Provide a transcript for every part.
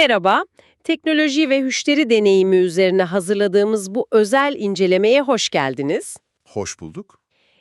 Merhaba, teknoloji ve müşteri deneyimi üzerine hazırladığımız bu özel incelemeye hoş geldiniz. Hoş bulduk.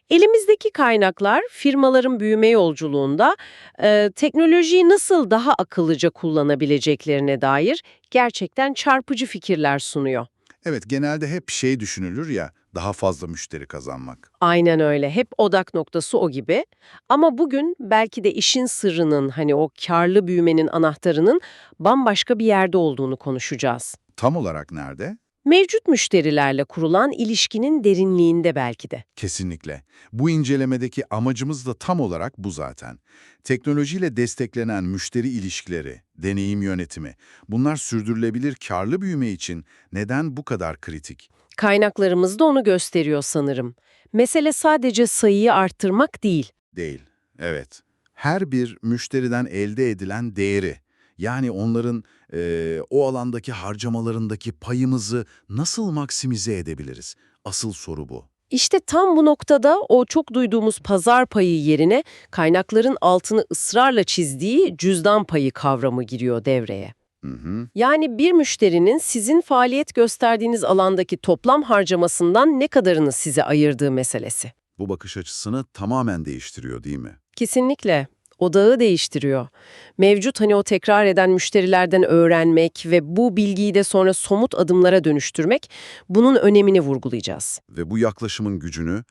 Elimizdeki kaynaklar firmaların büyüme yolculuğunda e, teknolojiyi nasıl daha akıllıca kullanabileceklerine dair gerçekten çarpıcı fikirler sunuyor. Evet, genelde hep şey düşünülür ya, daha fazla müşteri kazanmak. Aynen öyle. Hep odak noktası o gibi. Ama bugün belki de işin sırrının hani o karlı büyümenin anahtarının bambaşka bir yerde olduğunu konuşacağız. Tam olarak nerede? Mevcut müşterilerle kurulan ilişkinin derinliğinde belki de. Kesinlikle. Bu incelemedeki amacımız da tam olarak bu zaten. Teknolojiyle desteklenen müşteri ilişkileri, deneyim yönetimi, bunlar sürdürülebilir karlı büyüme için neden bu kadar kritik? Kaynaklarımız da onu gösteriyor sanırım. Mesele sadece sayıyı arttırmak değil. Değil. Evet. Her bir müşteriden elde edilen değeri, yani onların eee, o alandaki harcamalarındaki payımızı nasıl maksimize edebiliriz? Asıl soru bu. İşte tam bu noktada o çok duyduğumuz pazar payı yerine kaynakların altını ısrarla çizdiği cüzdan payı kavramı giriyor devreye. Hı hı. Yani bir müşterinin sizin faaliyet gösterdiğiniz alandaki toplam harcamasından ne kadarını size ayırdığı meselesi. Bu bakış açısını tamamen değiştiriyor değil mi? Kesinlikle. Odağı değiştiriyor. Mevcut hani o tekrar eden müşterilerden öğrenmek ve bu bilgiyi de sonra somut adımlara dönüştürmek bunun önemini vurgulayacağız. Ve bu yaklaşımın gücünü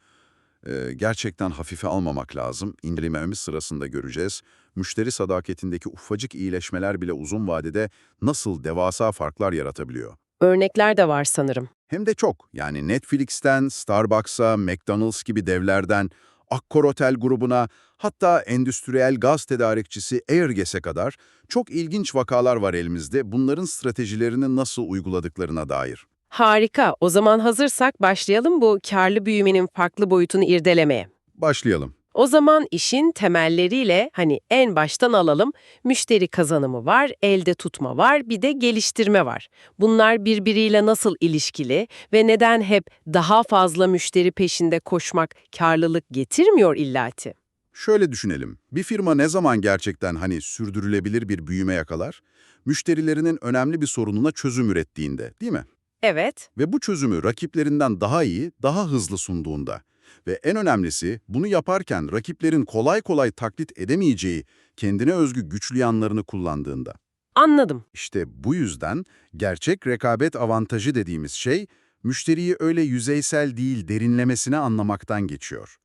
e, gerçekten hafife almamak lazım. İncelememiz sırasında göreceğiz. Müşteri sadakatindeki ufacık iyileşmeler bile uzun vadede nasıl devasa farklar yaratabiliyor. Örnekler de var sanırım. Hem de çok. Yani Netflix'ten, Starbucks'a, McDonald's gibi devlerden, Akkor Otel grubuna, hatta endüstriyel gaz tedarikçisi Airgas'e kadar çok ilginç vakalar var elimizde bunların stratejilerini nasıl uyguladıklarına dair. Harika. O zaman hazırsak başlayalım bu karlı büyümenin farklı boyutunu irdelemeye. Başlayalım. O zaman işin temelleriyle hani en baştan alalım. Müşteri kazanımı var, elde tutma var, bir de geliştirme var. Bunlar birbiriyle nasıl ilişkili ve neden hep daha fazla müşteri peşinde koşmak karlılık getirmiyor illati? Şöyle düşünelim. Bir firma ne zaman gerçekten hani sürdürülebilir bir büyüme yakalar? Müşterilerinin önemli bir sorununa çözüm ürettiğinde, değil mi? Evet, Ve bu çözümü rakiplerinden daha iyi, daha hızlı sunduğunda. Ve en önemlisi bunu yaparken rakiplerin kolay kolay taklit edemeyeceği kendine özgü güçlü yanlarını kullandığında. anladım. İşte bu yüzden gerçek rekabet avantajı dediğimiz şey, müşteriyi öyle yüzeysel değil derinlemesine anlamaktan geçiyor.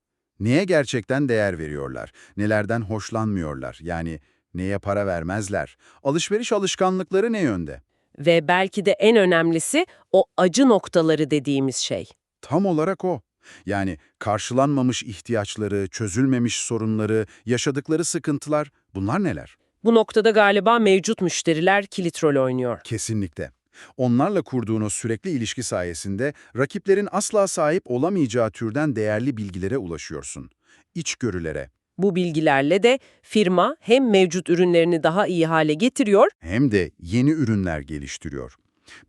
Neye gerçekten değer veriyorlar, nelerden hoşlanmıyorlar, yani neye para vermezler, alışveriş alışkanlıkları ne yönde? Ve belki de en önemlisi o acı noktaları dediğimiz şey. Tam olarak o. Yani karşılanmamış ihtiyaçları, çözülmemiş sorunları, yaşadıkları sıkıntılar bunlar neler? Bu noktada galiba mevcut müşteriler kilit rol oynuyor. Kesinlikle. Onlarla kurduğun o sürekli ilişki sayesinde rakiplerin asla sahip olamayacağı türden değerli bilgilere ulaşıyorsun. İçgörülere Bu bilgilerle de firma hem mevcut ürünlerini daha iyi hale getiriyor hem de yeni ürünler geliştiriyor.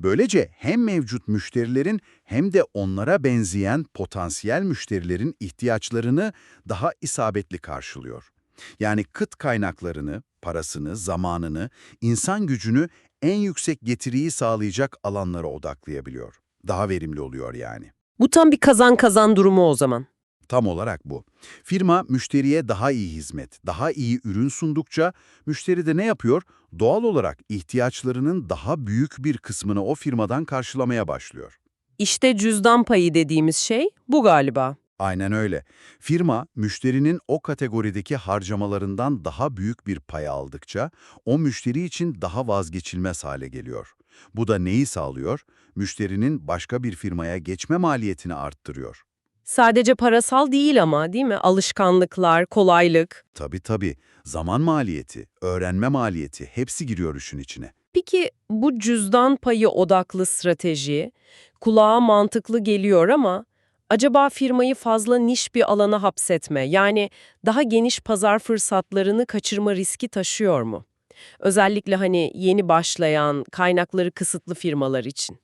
Böylece hem mevcut müşterilerin hem de onlara benzeyen potansiyel müşterilerin ihtiyaçlarını daha isabetli karşılıyor. Yani kıt kaynaklarını, parasını, zamanını, insan gücünü en yüksek getiriyi sağlayacak alanlara odaklayabiliyor. Daha verimli oluyor yani. Bu tam bir kazan-kazan durumu o zaman. Tam olarak bu. Firma müşteriye daha iyi hizmet, daha iyi ürün sundukça müşteri de ne yapıyor? Doğal olarak ihtiyaçlarının daha büyük bir kısmını o firmadan karşılamaya başlıyor. İşte cüzdan payı dediğimiz şey bu galiba. Aynen öyle. Firma, müşterinin o kategorideki harcamalarından daha büyük bir pay aldıkça, o müşteri için daha vazgeçilmez hale geliyor. Bu da neyi sağlıyor? Müşterinin başka bir firmaya geçme maliyetini arttırıyor. Sadece parasal değil ama değil mi? Alışkanlıklar, kolaylık. Tabii tabii. Zaman maliyeti, öğrenme maliyeti hepsi giriyor işin içine. Peki bu cüzdan payı odaklı strateji kulağa mantıklı geliyor ama acaba firmayı fazla niş bir alana hapsetme yani daha geniş pazar fırsatlarını kaçırma riski taşıyor mu? Özellikle hani yeni başlayan, kaynakları kısıtlı firmalar için.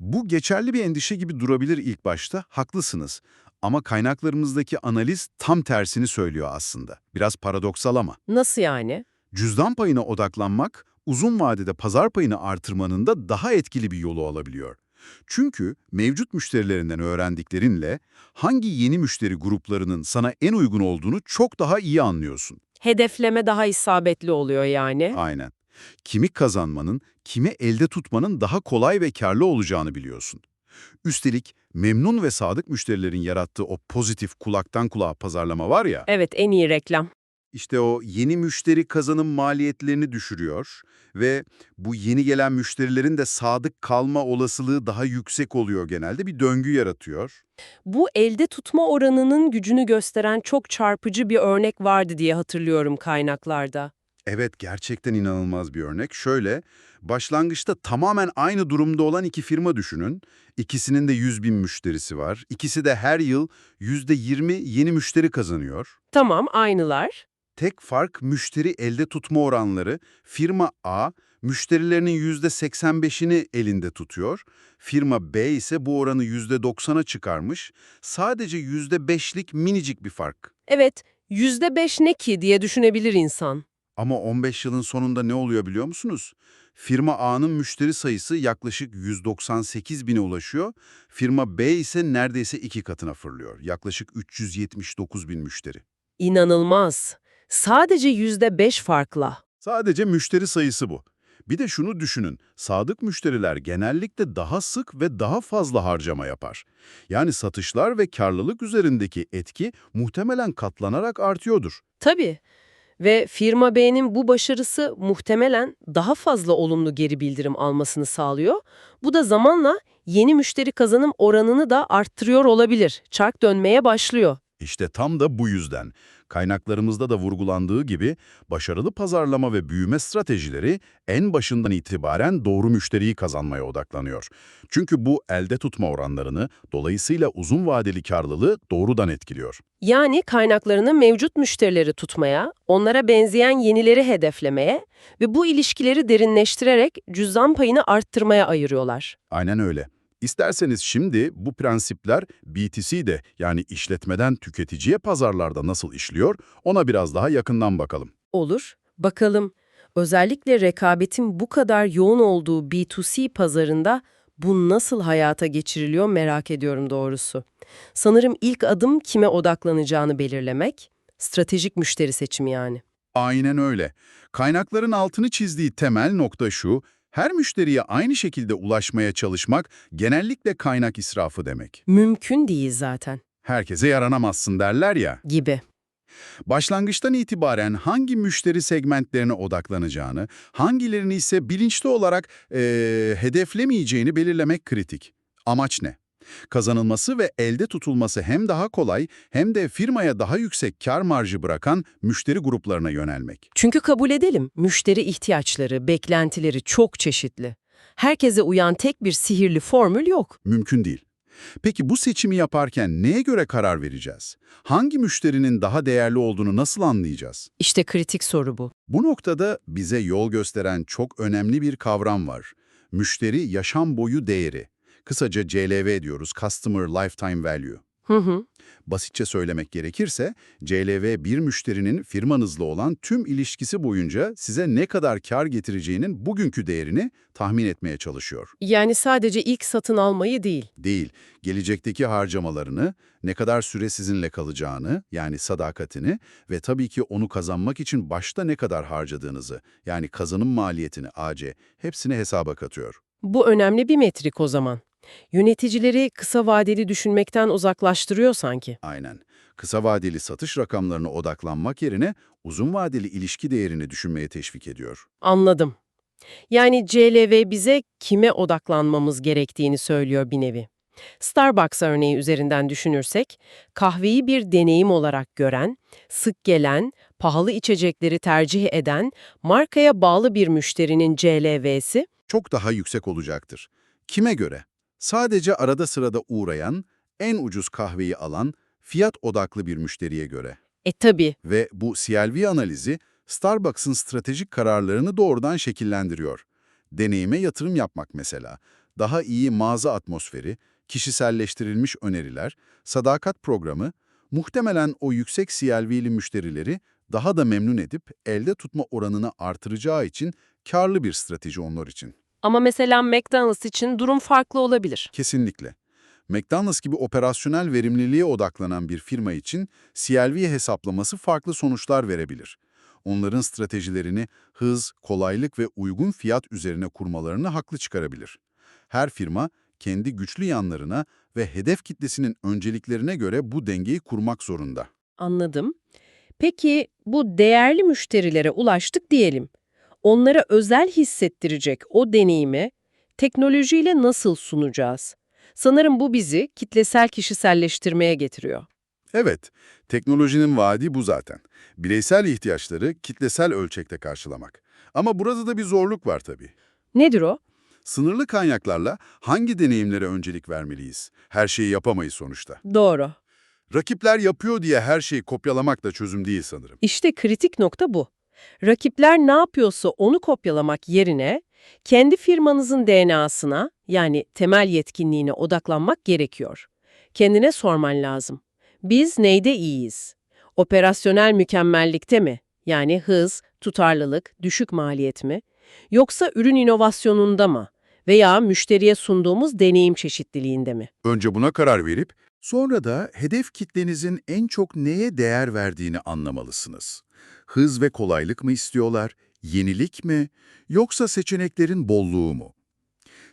Bu geçerli bir endişe gibi durabilir ilk başta, haklısınız. Ama kaynaklarımızdaki analiz tam tersini söylüyor aslında. Biraz paradoksal ama. Nasıl yani? Cüzdan payına odaklanmak, uzun vadede pazar payını artırmanın da daha etkili bir yolu olabiliyor. Çünkü mevcut müşterilerinden öğrendiklerinle hangi yeni müşteri gruplarının sana en uygun olduğunu çok daha iyi anlıyorsun. Hedefleme daha isabetli oluyor yani. Aynen. Kimi kazanmanın, kimi elde tutmanın daha kolay ve karlı olacağını biliyorsun. Üstelik memnun ve sadık müşterilerin yarattığı o pozitif kulaktan kulağa pazarlama var ya, Evet, en iyi reklam. İşte o yeni müşteri kazanım maliyetlerini düşürüyor ve bu yeni gelen müşterilerin de sadık kalma olasılığı daha yüksek oluyor genelde bir döngü yaratıyor. Bu elde tutma oranının gücünü gösteren çok çarpıcı bir örnek vardı diye hatırlıyorum kaynaklarda. Evet, gerçekten inanılmaz bir örnek. Şöyle, başlangıçta tamamen aynı durumda olan iki firma düşünün. İkisinin de 100 bin müşterisi var. İkisi de her yıl %20 yeni müşteri kazanıyor. Tamam, aynılar. Tek fark müşteri elde tutma oranları. Firma A, müşterilerinin %85'ini elinde tutuyor. Firma B ise bu oranı %90'a çıkarmış. Sadece %5'lik minicik bir fark. Evet, %5 ne ki diye düşünebilir insan. Ama 15 yılın sonunda ne oluyor biliyor musunuz? Firma A'nın müşteri sayısı yaklaşık 198 bine ulaşıyor. Firma B ise neredeyse iki katına fırlıyor. Yaklaşık 379 bin müşteri. İnanılmaz. Sadece %5 farkla. Sadece müşteri sayısı bu. Bir de şunu düşünün, sadık müşteriler genellikle daha sık ve daha fazla harcama yapar. Yani satışlar ve karlılık üzerindeki etki muhtemelen katlanarak artıyordur. Tabii. Ve firma B'nin bu başarısı muhtemelen daha fazla olumlu geri bildirim almasını sağlıyor. Bu da zamanla yeni müşteri kazanım oranını da arttırıyor olabilir. Çark dönmeye başlıyor. İşte tam da bu yüzden kaynaklarımızda da vurgulandığı gibi başarılı pazarlama ve büyüme stratejileri en başından itibaren doğru müşteriyi kazanmaya odaklanıyor. Çünkü bu elde tutma oranlarını, dolayısıyla uzun vadeli karlılığı doğrudan etkiliyor. Yani kaynaklarını mevcut müşterileri tutmaya, onlara benzeyen yenileri hedeflemeye ve bu ilişkileri derinleştirerek cüzdan payını arttırmaya ayırıyorlar. Aynen öyle. İsterseniz şimdi bu prensipler BTC'de yani işletmeden tüketiciye pazarlarda nasıl işliyor ona biraz daha yakından bakalım. Olur. Bakalım. Özellikle rekabetin bu kadar yoğun olduğu B2C pazarında bu nasıl hayata geçiriliyor merak ediyorum doğrusu. Sanırım ilk adım kime odaklanacağını belirlemek, stratejik müşteri seçimi yani. Aynen öyle. Kaynakların altını çizdiği temel nokta şu, her müşteriye aynı şekilde ulaşmaya çalışmak genellikle kaynak israfı demek. Mümkün değil zaten Herkese yaranamazsın derler ya. gibi. Başlangıçtan itibaren hangi müşteri segmentlerine odaklanacağını, hangilerini ise bilinçli olarak eee, hedeflemeyeceğini belirlemek kritik. Amaç ne? Kazanılması ve elde tutulması hem daha kolay hem de firmaya daha yüksek kar marjı bırakan müşteri gruplarına yönelmek. Çünkü kabul edelim, müşteri ihtiyaçları, beklentileri çok çeşitli. Herkese uyan tek bir sihirli formül yok. Mümkün değil. Peki bu seçimi yaparken neye göre karar vereceğiz? Hangi müşterinin daha değerli olduğunu nasıl anlayacağız? İşte kritik soru bu. Bu noktada bize yol gösteren çok önemli bir kavram var. Müşteri yaşam boyu değeri. Kısaca CLV diyoruz, Customer Lifetime Value. Hı hı. Basitçe söylemek gerekirse, CLV bir müşterinin firmanızla olan tüm ilişkisi boyunca size ne kadar kar getireceğinin bugünkü değerini tahmin etmeye çalışıyor. Yani sadece ilk satın almayı değil. Değil, gelecekteki harcamalarını, ne kadar süre sizinle kalacağını, yani sadakatini ve tabii ki onu kazanmak için başta ne kadar harcadığınızı, yani kazanım maliyetini AC, hepsini hesaba katıyor. Bu önemli bir metrik o zaman. Yöneticileri kısa vadeli düşünmekten uzaklaştırıyor sanki. Aynen. Kısa vadeli satış rakamlarına odaklanmak yerine uzun vadeli ilişki değerini düşünmeye teşvik ediyor. Anladım. Yani CLV bize kime odaklanmamız gerektiğini söylüyor bir nevi. Starbucks örneği üzerinden düşünürsek, kahveyi bir deneyim olarak gören, sık gelen, pahalı içecekleri tercih eden, markaya bağlı bir müşterinin CLV'si, Çok daha yüksek olacaktır. Kime göre? Sadece arada sırada uğrayan, en ucuz kahveyi alan, fiyat odaklı bir müşteriye göre. e tabi Ve bu CLV analizi Starbucks'ın stratejik kararlarını doğrudan şekillendiriyor. Deneyime yatırım yapmak mesela, daha iyi mağaza atmosferi, kişiselleştirilmiş öneriler, sadakat programı, muhtemelen o yüksek CLV'li müşterileri daha da memnun edip elde tutma oranını artıracağı için karlı bir strateji onlar için. Ama mesela McDonald's için durum farklı olabilir. Kesinlikle. McDonald's gibi operasyonel verimliliğe odaklanan bir firma için CLV hesaplaması farklı sonuçlar verebilir. Onların stratejilerini hız, kolaylık ve uygun fiyat üzerine kurmalarını haklı çıkarabilir. Her firma kendi güçlü yanlarına ve hedef kitlesinin önceliklerine göre bu dengeyi kurmak zorunda. Anladım. Peki bu değerli müşterilere ulaştık diyelim. Onlara özel hissettirecek o deneyimi teknolojiyle nasıl sunacağız? Sanırım bu bizi kitlesel kişiselleştirmeye getiriyor. Evet, teknolojinin vaadi bu zaten. Bireysel ihtiyaçları kitlesel ölçekte karşılamak. Ama burada da bir zorluk var tabii. Nedir o? Sınırlı kaynaklarla hangi deneyimlere öncelik vermeliyiz? Her şeyi yapamayız sonuçta. Doğru. Rakipler yapıyor diye her şeyi kopyalamak da çözüm değil sanırım. İşte kritik nokta bu. Rakipler ne yapıyorsa onu kopyalamak yerine kendi firmanızın DNA'sına yani temel yetkinliğine odaklanmak gerekiyor. Kendine sorman lazım. Biz neyde iyiyiz? Operasyonel mükemmellikte mi? Yani hız, tutarlılık, düşük maliyet mi? Yoksa ürün inovasyonunda mı? Veya müşteriye sunduğumuz deneyim çeşitliliğinde mi? Önce buna karar verip, sonra da hedef kitlenizin en çok neye değer verdiğini anlamalısınız. Hız ve kolaylık mı istiyorlar, yenilik mi, yoksa seçeneklerin bolluğu mu?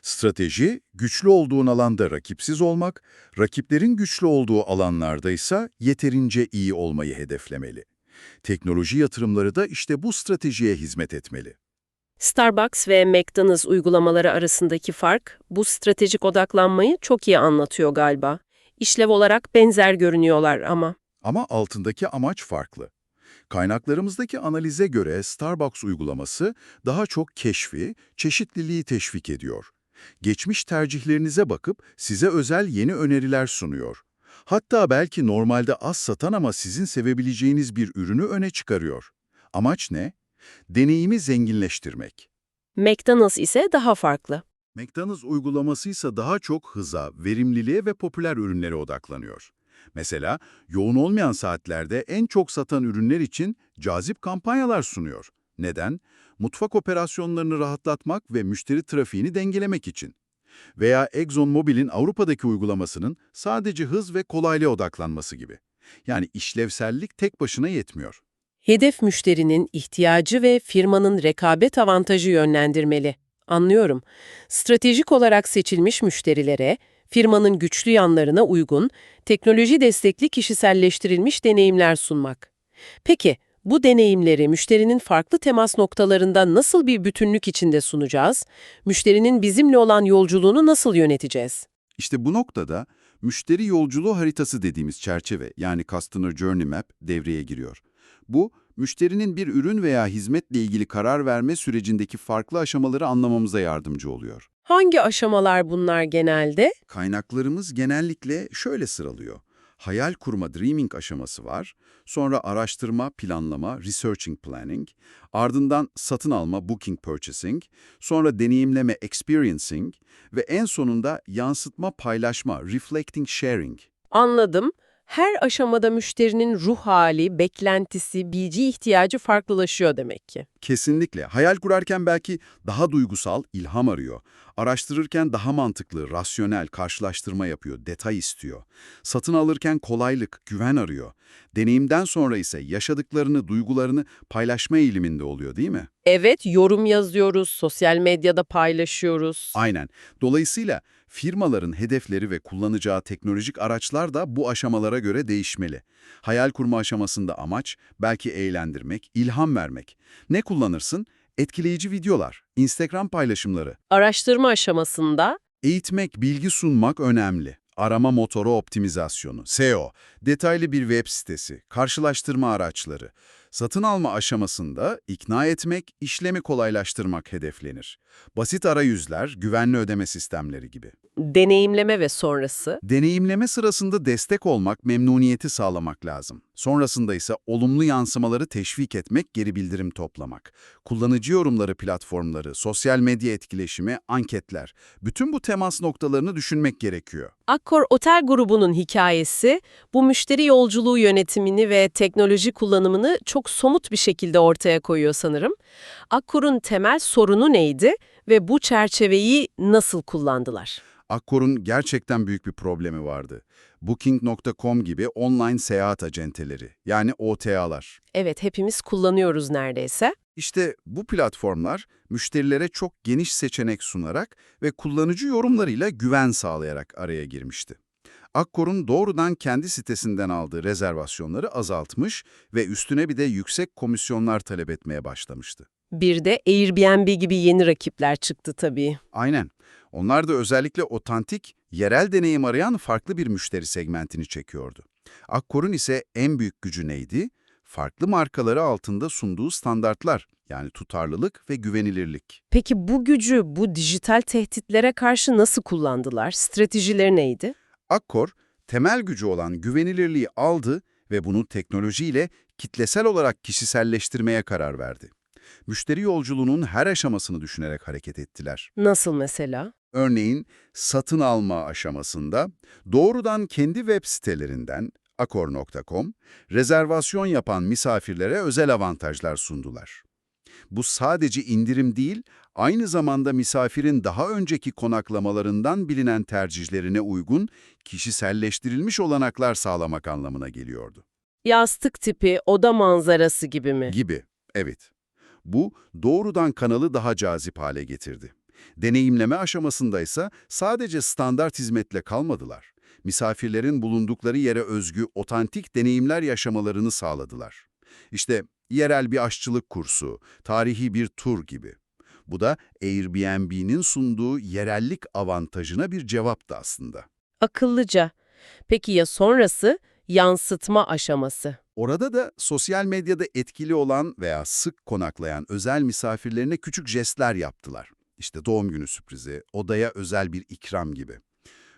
Strateji, güçlü olduğun alanda rakipsiz olmak, rakiplerin güçlü olduğu alanlarda ise yeterince iyi olmayı hedeflemeli. Teknoloji yatırımları da işte bu stratejiye hizmet etmeli. Starbucks ve McDonald's uygulamaları arasındaki fark bu stratejik odaklanmayı çok iyi anlatıyor galiba. İşlev olarak benzer görünüyorlar ama. Ama altındaki amaç farklı. Kaynaklarımızdaki analize göre Starbucks uygulaması daha çok keşfi, çeşitliliği teşvik ediyor. Geçmiş tercihlerinize bakıp size özel yeni öneriler sunuyor. Hatta belki normalde az satan ama sizin sevebileceğiniz bir ürünü öne çıkarıyor. Amaç ne? Deneyimi zenginleştirmek. McDonald's ise daha farklı. McDonald's uygulaması ise daha çok hıza, verimliliğe ve popüler ürünlere odaklanıyor. Mesela yoğun olmayan saatlerde en çok satan ürünler için cazip kampanyalar sunuyor. Neden? Mutfak operasyonlarını rahatlatmak ve müşteri trafiğini dengelemek için. Veya ExxonMobil'in Avrupa'daki uygulamasının sadece hız ve kolaylığa odaklanması gibi. Yani işlevsellik tek başına yetmiyor. Hedef müşterinin ihtiyacı ve firmanın rekabet avantajı yönlendirmeli. Anlıyorum. Stratejik olarak seçilmiş müşterilere, firmanın güçlü yanlarına uygun, teknoloji destekli kişiselleştirilmiş deneyimler sunmak. Peki, bu deneyimleri müşterinin farklı temas noktalarında nasıl bir bütünlük içinde sunacağız? Müşterinin bizimle olan yolculuğunu nasıl yöneteceğiz? İşte bu noktada müşteri yolculuğu haritası dediğimiz çerçeve yani Customer Journey Map devreye giriyor. Bu, müşterinin bir ürün veya hizmetle ilgili karar verme sürecindeki farklı aşamaları anlamamıza yardımcı oluyor. Hangi aşamalar bunlar genelde? Kaynaklarımız genellikle şöyle sıralıyor. Hayal kurma, dreaming aşaması var. Sonra araştırma, planlama, researching planning. Ardından satın alma, booking purchasing. Sonra deneyimleme, experiencing. Ve en sonunda yansıtma, paylaşma, reflecting sharing. Anladım. Her aşamada müşterinin ruh hali, beklentisi, bilgi ihtiyacı farklılaşıyor demek ki. Kesinlikle. Hayal kurarken belki daha duygusal, ilham arıyor. Araştırırken daha mantıklı, rasyonel, karşılaştırma yapıyor, detay istiyor. Satın alırken kolaylık, güven arıyor. Deneyimden sonra ise yaşadıklarını, duygularını paylaşma eğiliminde oluyor değil mi? Evet, yorum yazıyoruz, sosyal medyada paylaşıyoruz. Aynen. Dolayısıyla firmaların hedefleri ve kullanacağı teknolojik araçlar da bu aşamalara göre değişmeli. Hayal kurma aşamasında amaç belki eğlendirmek, ilham vermek. Ne kullanırsın? Etkileyici videolar, Instagram paylaşımları. Araştırma aşamasında Eğitmek, bilgi sunmak önemli. Arama motoru optimizasyonu, SEO, detaylı bir web sitesi, karşılaştırma araçları. Satın alma aşamasında ikna etmek, işlemi kolaylaştırmak hedeflenir. Basit arayüzler, güvenli ödeme sistemleri gibi. Deneyimleme ve sonrası. Deneyimleme sırasında destek olmak, memnuniyeti sağlamak lazım. Sonrasında ise olumlu yansımaları teşvik etmek, geri bildirim toplamak. Kullanıcı yorumları platformları, sosyal medya etkileşimi, anketler. Bütün bu temas noktalarını düşünmek gerekiyor. Akkor Otel grubunun hikayesi bu müşteri yolculuğu yönetimini ve teknoloji kullanımını çok somut bir şekilde ortaya koyuyor sanırım. Akkor'un temel sorunu neydi ve bu çerçeveyi nasıl kullandılar? Akkor'un gerçekten büyük bir problemi vardı. Booking.com gibi online seyahat acenteleri, yani OTA'lar. Evet, hepimiz kullanıyoruz neredeyse. İşte bu platformlar müşterilere çok geniş seçenek sunarak ve kullanıcı yorumlarıyla güven sağlayarak araya girmişti. Akkor'un doğrudan kendi sitesinden aldığı rezervasyonları azaltmış ve üstüne bir de yüksek komisyonlar talep etmeye başlamıştı. Bir de Airbnb gibi yeni rakipler çıktı tabii. Aynen. Onlar da özellikle otantik, yerel deneyim arayan farklı bir müşteri segmentini çekiyordu. Akkor'un ise en büyük gücü neydi? Farklı markaları altında sunduğu standartlar, yani tutarlılık ve güvenilirlik. Peki bu gücü bu dijital tehditlere karşı nasıl kullandılar? Stratejileri neydi? Akkor, temel gücü olan güvenilirliği aldı ve bunu teknolojiyle kitlesel olarak kişiselleştirmeye karar verdi. Müşteri yolculuğunun her aşamasını düşünerek hareket ettiler. Nasıl mesela? Örneğin satın alma aşamasında doğrudan kendi web sitelerinden akor.com rezervasyon yapan misafirlere özel avantajlar sundular. Bu sadece indirim değil, aynı zamanda misafirin daha önceki konaklamalarından bilinen tercihlerine uygun kişiselleştirilmiş olanaklar sağlamak anlamına geliyordu. Yastık tipi, oda manzarası gibi mi? Gibi, evet. Bu doğrudan kanalı daha cazip hale getirdi. Deneyimleme aşamasındaysa sadece standart hizmetle kalmadılar. Misafirlerin bulundukları yere özgü otantik deneyimler yaşamalarını sağladılar. İşte yerel bir aşçılık kursu, tarihi bir tur gibi. Bu da Airbnb'nin sunduğu yerellik avantajına bir cevaptı aslında. Akıllıca. Peki ya sonrası? Yansıtma aşaması. Orada da sosyal medyada etkili olan veya sık konaklayan özel misafirlerine küçük jestler yaptılar. İşte doğum günü sürprizi, odaya özel bir ikram gibi.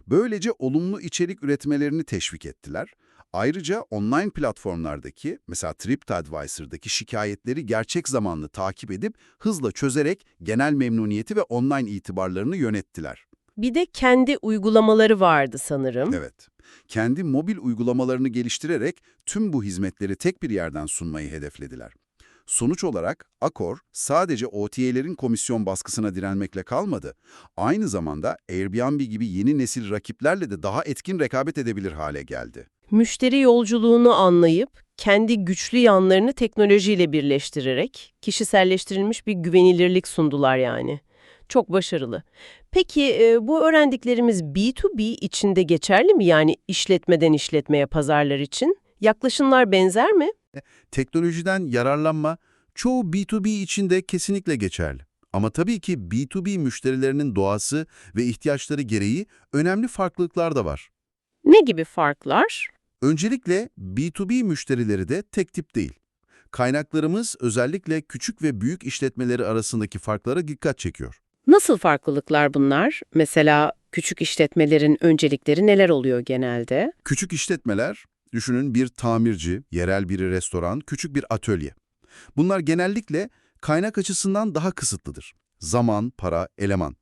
Böylece olumlu içerik üretmelerini teşvik ettiler. Ayrıca online platformlardaki, mesela TripAdvisor'daki şikayetleri gerçek zamanlı takip edip hızla çözerek genel memnuniyeti ve online itibarlarını yönettiler. Bir de kendi uygulamaları vardı sanırım. Evet. Kendi mobil uygulamalarını geliştirerek tüm bu hizmetleri tek bir yerden sunmayı hedeflediler. Sonuç olarak Accor sadece OTA'lerin komisyon baskısına direnmekle kalmadı. Aynı zamanda Airbnb gibi yeni nesil rakiplerle de daha etkin rekabet edebilir hale geldi. Müşteri yolculuğunu anlayıp kendi güçlü yanlarını teknolojiyle birleştirerek kişiselleştirilmiş bir güvenilirlik sundular yani. Çok başarılı. Peki e, bu öğrendiklerimiz B2B içinde geçerli mi? Yani işletmeden işletmeye pazarlar için? Yaklaşımlar benzer mi? Teknolojiden yararlanma çoğu B2B için de kesinlikle geçerli. Ama tabii ki B2B müşterilerinin doğası ve ihtiyaçları gereği önemli farklılıklar da var. Ne gibi farklar? Öncelikle B2B müşterileri de tek tip değil. Kaynaklarımız özellikle küçük ve büyük işletmeleri arasındaki farklara dikkat çekiyor. Nasıl farklılıklar bunlar? Mesela küçük işletmelerin öncelikleri neler oluyor genelde? Küçük işletmeler, düşünün bir tamirci, yerel bir restoran, küçük bir atölye. Bunlar genellikle kaynak açısından daha kısıtlıdır. Zaman, para, eleman.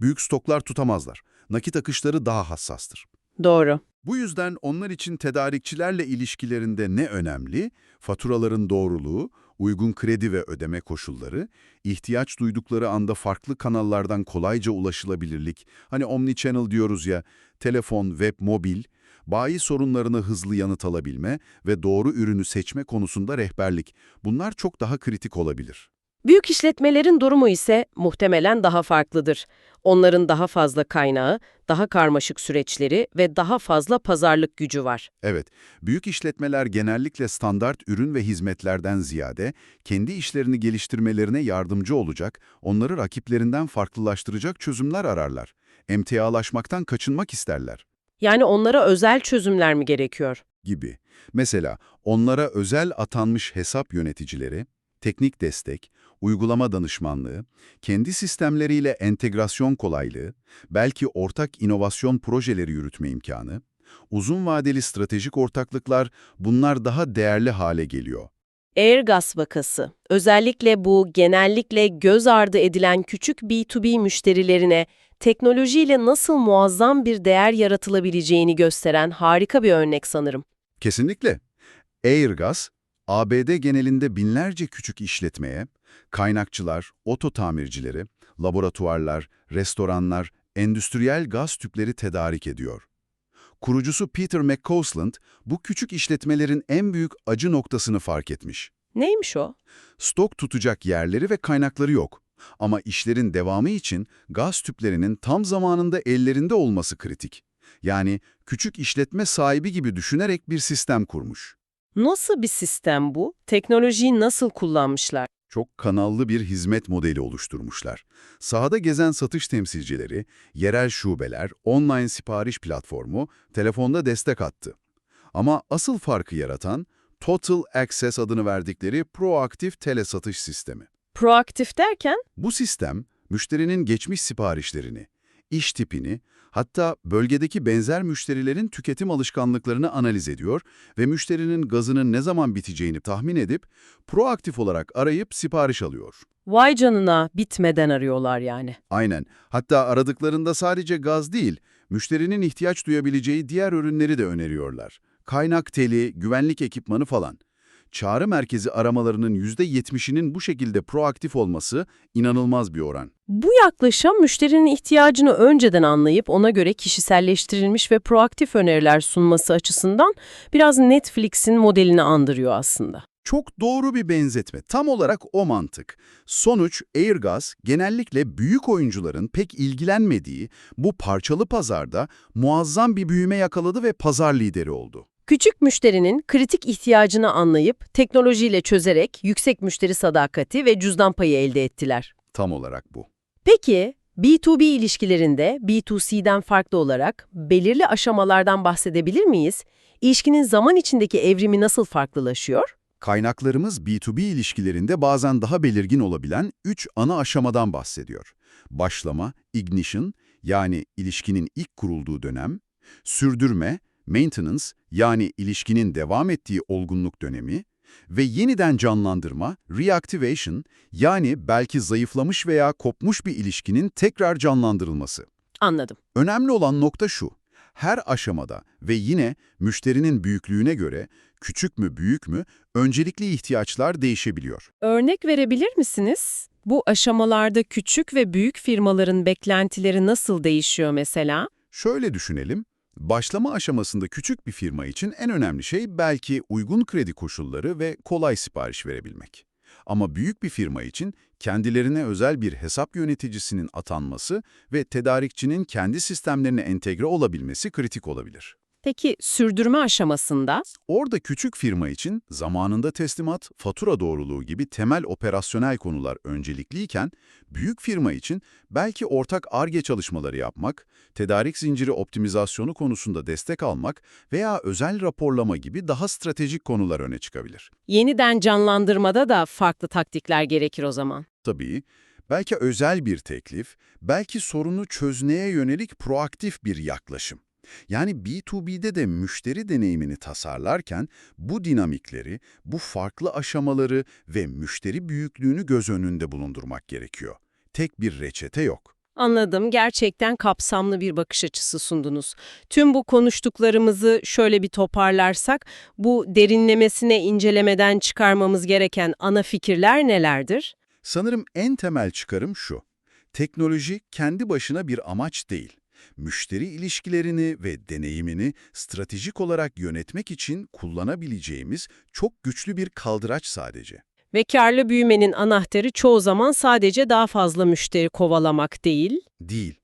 Büyük stoklar tutamazlar. Nakit akışları daha hassastır. Doğru. Bu yüzden onlar için tedarikçilerle ilişkilerinde ne önemli? Faturaların doğruluğu, uygun kredi ve ödeme koşulları, ihtiyaç duydukları anda farklı kanallardan kolayca ulaşılabilirlik, hani omnichannel diyoruz ya, telefon, web, mobil, bayi sorunlarına hızlı yanıt alabilme ve doğru ürünü seçme konusunda rehberlik. Bunlar çok daha kritik olabilir. Büyük işletmelerin durumu ise muhtemelen daha farklıdır. Onların daha fazla kaynağı, daha karmaşık süreçleri ve daha fazla pazarlık gücü var. Evet, büyük işletmeler genellikle standart ürün ve hizmetlerden ziyade kendi işlerini geliştirmelerine yardımcı olacak, onları rakiplerinden farklılaştıracak çözümler ararlar. Emtialaşmaktan kaçınmak isterler Yani onlara özel çözümler mi gerekiyor? gibi. Mesela onlara özel atanmış hesap yöneticileri, teknik destek, uygulama danışmanlığı, kendi sistemleriyle entegrasyon kolaylığı, belki ortak inovasyon projeleri yürütme imkanı, uzun vadeli stratejik ortaklıklar bunlar daha değerli hale geliyor. Airgas vakası, özellikle bu genellikle göz ardı edilen küçük B2B müşterilerine teknolojiyle nasıl muazzam bir değer yaratılabileceğini gösteren harika bir örnek sanırım. Kesinlikle. Airgas, ABD genelinde binlerce küçük işletmeye, kaynakçılar, oto tamircileri, laboratuvarlar, restoranlar, endüstriyel gaz tüpleri tedarik ediyor. Kurucusu Peter McCausland, bu küçük işletmelerin en büyük acı noktasını fark etmiş. Neymiş o? Stok tutacak yerleri ve kaynakları yok. Ama işlerin devamı için gaz tüplerinin tam zamanında ellerinde olması kritik. Yani küçük işletme sahibi gibi düşünerek bir sistem kurmuş. Nasıl bir sistem bu? Teknolojiyi nasıl kullanmışlar? Çok kanallı bir hizmet modeli oluşturmuşlar. Sahada gezen satış temsilcileri, yerel şubeler, online sipariş platformu telefonda destek attı. Ama asıl farkı yaratan Total Access adını verdikleri proaktif tele satış sistemi. Proaktif derken? Bu sistem, müşterinin geçmiş siparişlerini, iş tipini, hatta bölgedeki benzer müşterilerin tüketim alışkanlıklarını analiz ediyor ve müşterinin gazının ne zaman biteceğini tahmin edip proaktif olarak arayıp sipariş alıyor. Vay canına bitmeden arıyorlar yani. Aynen. Hatta aradıklarında sadece gaz değil, müşterinin ihtiyaç duyabileceği diğer ürünleri de öneriyorlar. Kaynak teli, güvenlik ekipmanı falan. Çağrı merkezi aramalarının %70'inin bu şekilde proaktif olması inanılmaz bir oran. Bu yaklaşım müşterinin ihtiyacını önceden anlayıp ona göre kişiselleştirilmiş ve proaktif öneriler sunması açısından biraz Netflix'in modelini andırıyor aslında. Çok doğru bir benzetme. Tam olarak o mantık. Sonuç, Airgas genellikle büyük oyuncuların pek ilgilenmediği bu parçalı pazarda muazzam bir büyüme yakaladı ve pazar lideri oldu. Küçük müşterinin kritik ihtiyacını anlayıp teknolojiyle çözerek yüksek müşteri sadakati ve cüzdan payı elde ettiler. Tam olarak bu. Peki B2B ilişkilerinde B2C'den farklı olarak belirli aşamalardan bahsedebilir miyiz? İlişkinin zaman içindeki evrimi nasıl farklılaşıyor? Kaynaklarımız B2B ilişkilerinde bazen daha belirgin olabilen üç ana aşamadan bahsediyor. Başlama, ignition yani ilişkinin ilk kurulduğu dönem, sürdürme, maintenance yani ilişkinin devam ettiği olgunluk dönemi ve yeniden canlandırma, reactivation yani belki zayıflamış veya kopmuş bir ilişkinin tekrar canlandırılması. Anladım. Önemli olan nokta şu, her aşamada ve yine müşterinin büyüklüğüne göre küçük mü büyük mü öncelikli ihtiyaçlar değişebiliyor. Örnek verebilir misiniz? Bu aşamalarda küçük ve büyük firmaların beklentileri nasıl değişiyor mesela? Şöyle düşünelim, başlama aşamasında küçük bir firma için en önemli şey belki uygun kredi koşulları ve kolay sipariş verebilmek. Ama büyük bir firma için kendilerine özel bir hesap yöneticisinin atanması ve tedarikçinin kendi sistemlerine entegre olabilmesi kritik olabilir. Peki sürdürme aşamasında? Orada küçük firma için zamanında teslimat, fatura doğruluğu gibi temel operasyonel konular öncelikliyken, büyük firma için belki ortak ARGE çalışmaları yapmak, tedarik zinciri optimizasyonu konusunda destek almak veya özel raporlama gibi daha stratejik konular öne çıkabilir. Yeniden canlandırmada da farklı taktikler gerekir o zaman. Tabii, belki özel bir teklif, belki sorunu çözmeye yönelik proaktif bir yaklaşım. Yani B2B'de de müşteri deneyimini tasarlarken bu dinamikleri, bu farklı aşamaları ve müşteri büyüklüğünü göz önünde bulundurmak gerekiyor. Tek bir reçete yok. Anladım. Gerçekten kapsamlı bir bakış açısı sundunuz. Tüm bu konuştuklarımızı şöyle bir toparlarsak, bu derinlemesine incelemeden çıkarmamız gereken ana fikirler nelerdir? Sanırım en temel çıkarım şu. Teknoloji kendi başına bir amaç değil. Müşteri ilişkilerini ve deneyimini stratejik olarak yönetmek için kullanabileceğimiz çok güçlü bir kaldıraç sadece. Ve karlı büyümenin anahtarı çoğu zaman sadece daha fazla müşteri kovalamak değil, Değil.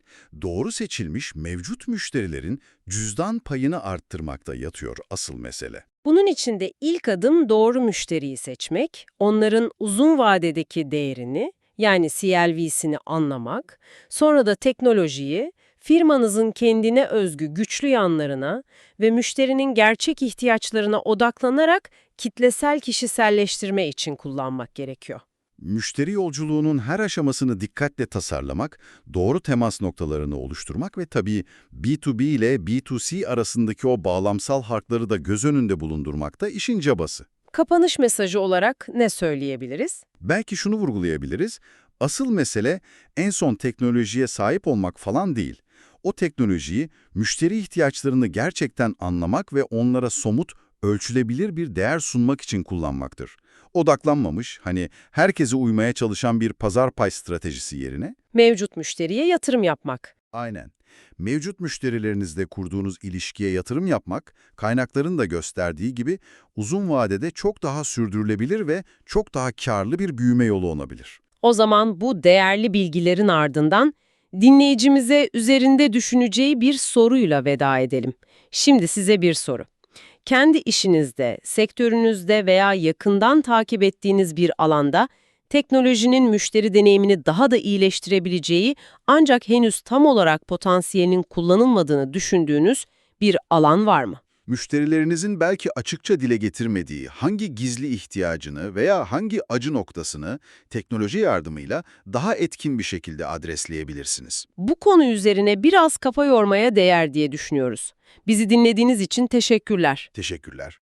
Doğru seçilmiş mevcut müşterilerin cüzdan payını arttırmakta yatıyor asıl mesele. Bunun için de ilk adım doğru müşteriyi seçmek, onların uzun vadedeki değerini yani CLV'sini anlamak, sonra da teknolojiyi firmanızın kendine özgü güçlü yanlarına ve müşterinin gerçek ihtiyaçlarına odaklanarak kitlesel kişiselleştirme için kullanmak gerekiyor. Müşteri yolculuğunun her aşamasını dikkatle tasarlamak, doğru temas noktalarını oluşturmak ve tabii B2B ile B2C arasındaki o bağlamsal harkları da göz önünde bulundurmak da işin cabası. Kapanış mesajı olarak ne söyleyebiliriz? Belki şunu vurgulayabiliriz, asıl mesele en son teknolojiye sahip olmak falan değil. O teknolojiyi, müşteri ihtiyaçlarını gerçekten anlamak ve onlara somut, ölçülebilir bir değer sunmak için kullanmaktır. Odaklanmamış, hani herkese uymaya çalışan bir pazar pay stratejisi yerine, Mevcut müşteriye yatırım yapmak. aynen, mevcut müşterilerinizle kurduğunuz ilişkiye yatırım yapmak, kaynakların da gösterdiği gibi uzun vadede çok daha sürdürülebilir ve çok daha karlı bir büyüme yolu olabilir. O zaman bu değerli bilgilerin ardından dinleyicimize üzerinde düşüneceği bir soruyla veda edelim. Şimdi size bir soru. Kendi işinizde, sektörünüzde veya yakından takip ettiğiniz bir alanda teknolojinin müşteri deneyimini daha da iyileştirebileceği ancak henüz tam olarak potansiyelinin kullanılmadığını düşündüğünüz bir alan var mı? Müşterilerinizin belki açıkça dile getirmediği hangi gizli ihtiyacını veya hangi acı noktasını teknoloji yardımıyla daha etkin bir şekilde adresleyebilirsiniz. Bu konu üzerine biraz kafa yormaya değer diye düşünüyoruz. Bizi dinlediğiniz için teşekkürler. Teşekkürler.